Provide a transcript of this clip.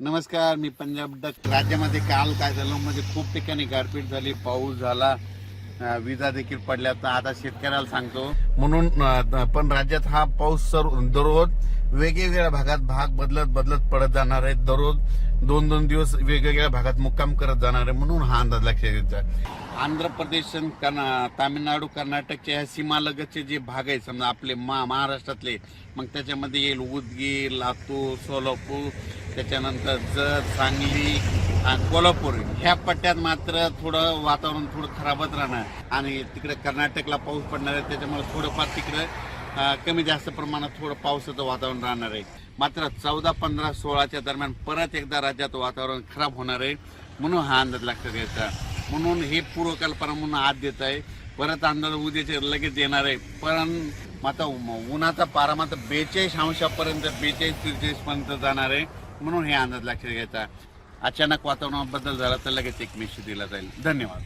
नमस्कार मी पंजाब डक. राज्यामध्ये काल काय झालं? म्हणजे खूप ठिकाणी गारपीट झाली पाऊस झाला विजा देखील पडल्या. तर आता शेतकऱ्याला सांगतो. म्हणून पण राज्यात हा पाऊस सर्व दररोज वेगवेगळ्या भागात भाग बदलत बदलत पडत जाणार आहे. दररोज दोन दोन दिवस वेगवेगळ्या भागात मुक्काम करत जाणार आहे म्हणून हा अंदाज लक्षात घ्यायचा आंध्र प्रदेश तामिळनाडू कर्नाटकच्या ह्या सीमालगतचे जे भाग आहेत समजा आपले मा महाराष्ट्रातले मग त्याच्यामध्ये येईल उदगीर लातूर सोलापूर त्याच्यानंतर जत सांगली कोल्हापूर. ह्या पट्ट्यात मात्र थोडं वातावरण थोडं खराबच राहणार. आणि तिकडे कर्नाटकला पाऊस पडणार आहे त्याच्यामुळे थोडंफार तिकडं कमी जास्त प्रमाणात थोडं पावसाचं वातावरण राहणार आहे. मात्र चौदा पंधरा सोळाच्या दरम्यान परत एकदा राज्यात वातावरण खराब होणार आहे म्हणून हा अंदाज लक्षात घ्यायचा. म्हणून हे पूर्वकल्पना म्हणून आत देत आहे. परत अंदाज उद्याचे लगेच येणार आहे. पण आता उन्हाचा पारा मात्र बेचाळीस अंशापर्यंत बेचाळीस त्रेचाळीसपर्यंत जाणार आहे म्हणून हे अंदाज लक्षात घ्यायचा. अचानक वातावरणात बदल झाला तर लगेच एक मेसेज दिला जाईल. धन्यवाद.